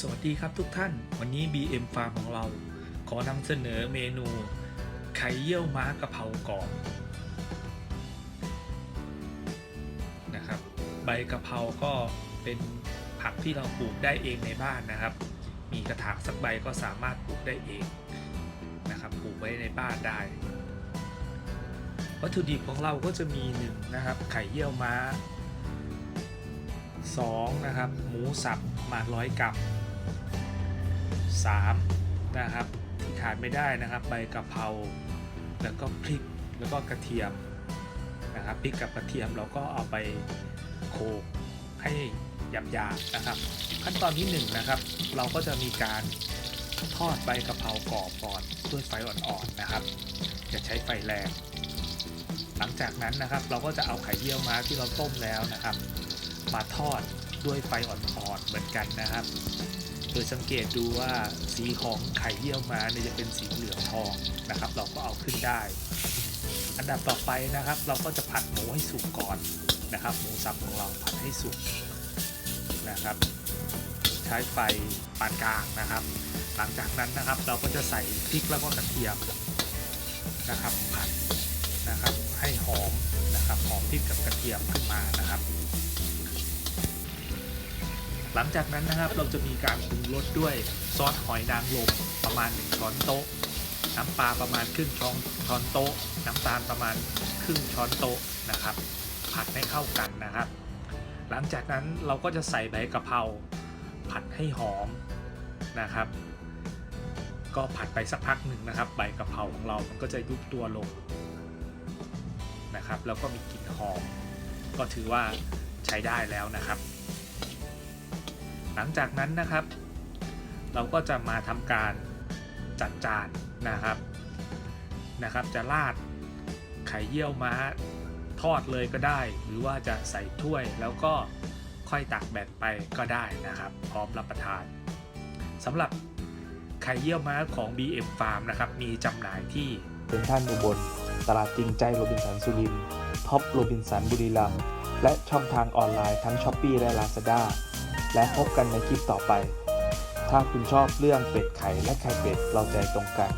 สวัสดีครับทุกท่าน วันนี้ BM Farm ของเรา ขอนำเสนอเมนู ไข่เยี่ยวม้ากะเพรากรอบนะครับ ใบกะเพราก็เป็นผักที่เราปลูกได้เองในบ้านนะครับ มีกระถางสักใบก็สามารถปลูกได้เองนะครับปลูกไว้ในบ้านได้ วัตถุดิบของเราก็จะมีหนึ่งนะครับ ไข่เยี่ยวม้า2นะครับ หมูสับประมาณร้อยกรัม 3นะครับที่ขาดไม่ได้นะครับใบกะเพราแล้วก็พริกแล้วก็กระเทียมนะครับพริกกับกระเทียมเราก็เอาไปโขลกให้หยาบๆนะครับ ขั้นตอนที่1นงนะครับ เราก็จะมีการทอดใบกะเพรากรอบก่อนด้วยไฟอ่อนๆนะครับอย่าใช้ไฟแรงหลังจากนั้นนะครับ เราก็จะเอาไข่เยี่ยวม้าที่เราต้มแล้วนะครับ มาทอดด้วยไฟอ่อนๆเหมือนกันนะครับ โดยสังเกตดูว่าสีของไข่เยี่ยวม้าเนี่ยจะเป็นสีเหลืองทองนะครับ เราก็เอาขึ้นได้ อันดับต่อไปนะครับ เราก็จะผัดหมูให้สุกก่อนนะครับหมูสับของเราผัดให้สุกนะครับ ใช้ไฟปานกลางนะครับ หลังจากนั้นนะครับเราก็จะใส่พริกแล้วก็กระเทียมนะครับผัดนะครับให้หอมนะครับหอมพริกกับกระเทียมขึ้นมานะครับ หลังจากนั้นนะครับเราจะมีการปรุงรสด้วยซอสหอยนางรมประมาณ 1 ช้อนโต๊ะ น้ำปลาประมาณครึ่งช้อนช้อนโต๊ะ น้ำตาลประมาณครึ่งช้อนโต๊ะนะครับ ผัดให้เข้ากันนะครับ หลังจากนั้นเราก็จะใส่ใบกะเพราผัดให้หอมนะครับ ก็ผัดไปสักพักหนึ่งนะครับ ใบกะเพราของเรามันก็จะยุบตัวลงนะครับ แล้วก็มีกลิ่นหอม ก็ถือว่าใช้ได้แล้วนะครับ หลังจากนั้นนะครับ เราก็จะมาทำการจัดจานนะครับนะครับ จะราดไข่เยี่ยวม้าทอดเลยก็ได้ หรือว่าจะใส่ถ้วยแล้วก็ค่อยตักแบ่งไปก็ได้นะครับ พร้อมรับประทานสำหรับไข่เยี่ยวม้าของ BM Farm นะครับ มีจำหน่ายที่เป็นท่านอุบลตลาดจริงใจโรบินสันสุรินท็อปโรบินสันบุรีรัมย์และช่องทางออนไลน์ทั้ง s h อ p e e และ Lazada และพบกันในคลิปต่อไป ถ้าคุณชอบเรื่องเป็ดไข่และไข่เป็ดเราใจตรงกัน